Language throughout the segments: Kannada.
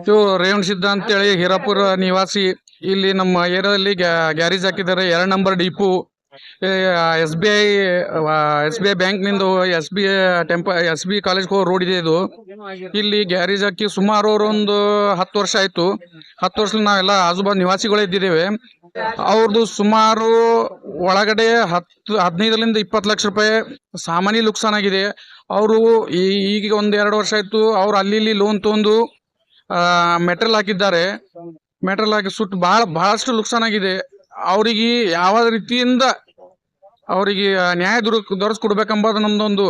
ಇದು ರೇವಣ್ ಸಿದ್ಧ ಅಂತೇಳಿ ಹೀರಾಪುರ ನಿವಾಸಿ. ಇಲ್ಲಿ ನಮ್ಮ ಏರಿಯಾದಲ್ಲಿ ಗ್ಯಾರೇಜ್ ಹಾಕಿದ್ದಾರೆ. ಎರಡು number deep S B I S B I ಬ್ಯಾಂಕ್ನಿಂದ ಎಸ್ ಬಿ ಟೆಂಪ ಎಸ್ ಬಿ ಕಾಲೇಜ್ ಹೋಗೋ ರೋಡ್ ಇದೆ ಇದು. ಇಲ್ಲಿ ಗ್ಯಾರೇಜ್ ಹಾಕಿ ಸುಮಾರು ಒಂದು ಹತ್ತು ವರ್ಷ ಆಯ್ತು. ಹತ್ತು ವರ್ಷ ನಾವೆಲ್ಲ ಆಜುಬಾಜು ನಿವಾಸಿಗಳೇ ಇದ್ದಿದ್ದೇವೆ. ಅವ್ರದ್ದು ಸುಮಾರು ಒಳಗಡೆ ಹತ್ತು, ಹದಿನೈದರಿಂದ ಇಪ್ಪತ್ತು ಲಕ್ಷ ರೂಪಾಯಿ ಸಾಮಾನ್ಯ ನುಕ್ಸಾನ್ ಆಗಿದೆ. ಅವರು ಈಗ ಒಂದ್ ಎರಡು ವರ್ಷ ಆಯ್ತು. ಅವ್ರು ಅಲ್ಲಿ ಇಲ್ಲಿ ಲೋನ್ ತೊಗೊಂಡು ಮೆಟಲ್ ಹಾಕಿದ್ದಾರೆ. ಮೆಟ್ರಲ್ ಹಾಕಿ ಸುಟ್ಟು ಬಹಳ ಬಹಳಷ್ಟು ನುಕ್ಸಾನ್ ಆಗಿದೆ. ಅವರಿಗೆ ಯಾವ ರೀತಿಯಿಂದ ಅವರಿಗೆ ನ್ಯಾಯ ದೊರ, ದೊರಸ್ಕೊಡ್ಬೇಕೆಂಬುದು ನಮ್ದೊಂದು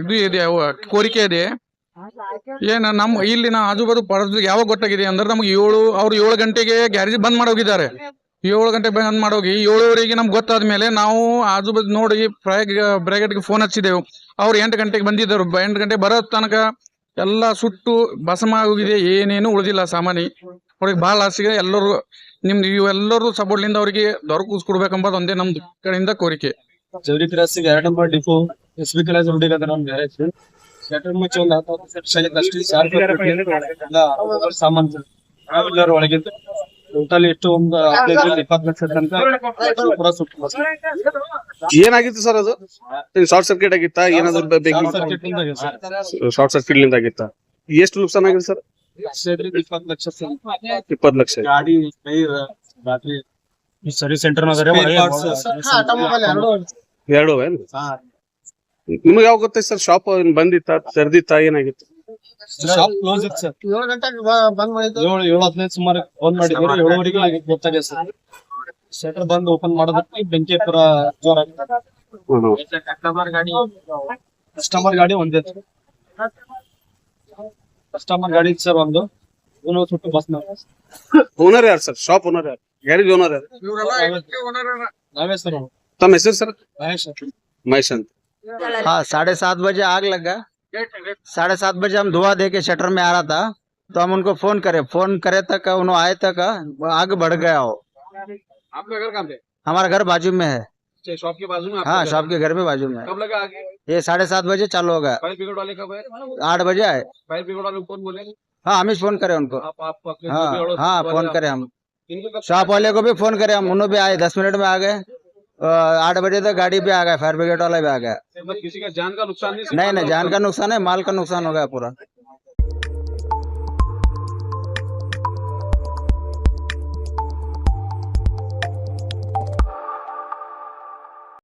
ಇದು ಇದೆ ಕೋರಿಕೆ ಇದೆ. ಏನ ನಮ್ಮ ಇಲ್ಲಿ ನಾ ಆಜುಬಾಜು ಪಡೆದು ಯಾವಾಗ ಗೊತ್ತಾಗಿದೆ ಅಂದ್ರೆ ನಮ್ಗೆ ಏಳು, ಅವ್ರು ಏಳು ಗಂಟೆಗೆ ಗ್ಯಾರೇಜ್ ಬಂದ್ ಮಾಡೋಗಿದ್ದಾರೆ. ಏಳು ಗಂಟೆ ಬಂದ್ ಮಾಡೋಗಿ, ಏಳುವರೆಗೆ ನಮ್ಗೆ ಗೊತ್ತಾದ ಮೇಲೆ ನಾವು ಆಜುಬಾಜು ನೋಡಿ ಬ್ರ್ಯಾಕೆಟ್ಗೆ ಫೋನ್ ಹಚ್ಚಿದೆವು. ಅವ್ರು ಎಂಟು ಗಂಟೆಗೆ ಬಂದಿದ್ದರು. ಎಂಟು ಗಂಟೆ ಬರೋ ತನಕ ಎಲ್ಲ ಸುಟ್ಟು ಭಸಮ ಆಗೋಗಿದೆ ಏನೇನು ಉಳಿದಿಲ್ಲ ಸಾಮಾನಿ ಅವ್ರಿಗೆ ಭಾಳ ಆಸೆಗೆ ಎಲ್ಲರೂ ನಿಮ್ದು ಇವೆಲ್ಲರೂ ಸಪೋರ್ಟ್ಲಿಂದ ಅವರಿಗೆ ದೊರಕಿಸ್ಕೊಡ್ಬೇಕಂಬುದು ಒಂದೇ ನಮ್ದು ಕಡೆಯಿಂದ ಕೋರಿಕೆ. ನಮ್ ಸಾಮಾನು ಒಳಗಿದ್ದು. ಟೋಟಲ್ ಎಷ್ಟು ಒಂದು ಹದಿನೈದು ಇಪ್ಪತ್ತು ಲಕ್ಷ ತನಕ ಪೂರ ಸುಟ್ಟು ಏನಾಗಿತ್ತು ಸರ್ ಅದು? ಶಾರ್ಟ್ ಸರ್ಕ್ಯೂಟ್ ಆಗಿತ್ತ? ಏನಾದ್ರು ಬೇಕಿಂಗ್ ಶಾರ್ಟ್ ಸರ್ಕ್ಯೂಟ್ ಲಿಂದ ಆಗಿತ್ತ ಎಷ್ಟು ನುಕ್ಸಾನ್ ಆಗಿದೆ ಸರ್? ಇಪ್ಪತ್ತು ಲಕ್ಷ ಇಪ್ಪತ್ತು ಲಕ್ಷ. ಗಾಡಿ ಟೈರ್ ಬ್ಯಾಟ್ರಿ ಸರ್ವಿಸ್ ಸೆಂಟರ್ ಎರಡು ನಿಮ್ಗೆ ನಿಮಗೆ ಯಾವ ಗೊತ್ತೈತೆ ಸರ್? ಶಾಪ್ ಬಂದಿತ್ತ? ತೆರೆದಿತ್ತ? ಏನಾಗಿತ್ತು? ಶಾಪ್ ಕ್ಲೋಸ್ ಇತ್ತು ಸರ್ ಏಳು ಗಂಟೆಗೆ ಬಂದ್ ಮಾಡಿದ್ದು ಏಳು ಏಳು ಹದಿನೈದು ಸುಮಾರು ಫೋನ್ ಮಾಡಿದ್ರು ಏಳುವರೆಗೆ ಗೊತ್ತಾಗಿದೆ ಸರ್ ಶಟರ್ ಬಂದು ಓಪನ್ ಮಾಡೋದಕ್ಕೆ ಬೆಂಕಿ ಪುರ ಜೋರ ಕಸ್ಟಮರ್ ಗಾಡಿ ಕಸ್ಟಮರ್ ಗಾಡಿ ಒಂದೇ ಕಸ್ಟಮರ್ ಗಾಡಿ ಇತ್ತು ಸರ್ ಒಂದು ಇವನು ಸುಟ್ಟು ಬಸ್ ಓನರ್ ಯಾರು ಸರ್ ಶಾಪ್ ಓನರ್ ಯಾರು ಗ್ಯಾರೇಜ್ ಓನರ್ ಯಾರು ನಾವೇ ಸರ್ ತಮ್ಮ ಹೆಸರು ಸರ್ ಮಹೇಶ್ ಮಹೇಶ್ ಅಂತ हाँ साढ़े सात बजे आग लगा साढ़े सात बजे हम धुआँ दे के शटर में आ रहा था तो हम उनको फ़ोन करे फ़ोन करे तक उन्होंने आए तक आग बढ़ गया हो। आपका घर कहाँ पे? हमारा घर बाजू में है। शॉप के बाजू में हाँ शॉप के घर में बाजू में कब लगा आगे? ये साढ़े सात बजे चालू हो गया फायर ब्रिगेड वाले कब आठ बजे आए। फायर ब्रिगेड वाले कौन बोले? हाँ हम ही फ़ोन करे उनको। आप आप हाँ हाँ फ़ोन करे हम। शॉप वाले को भी फ़ोन करे हम उन्होंने भी आए दस मिनट में आ गए। आठ बजे तक गाड़ी भी आ गया फायर ब्रिगेड वाला भी आ गया। मतलब किसी का जान का नुकसान नहीं नहीं नहीं जान का नुकसान है माल का नुकसान हो गया पूरा।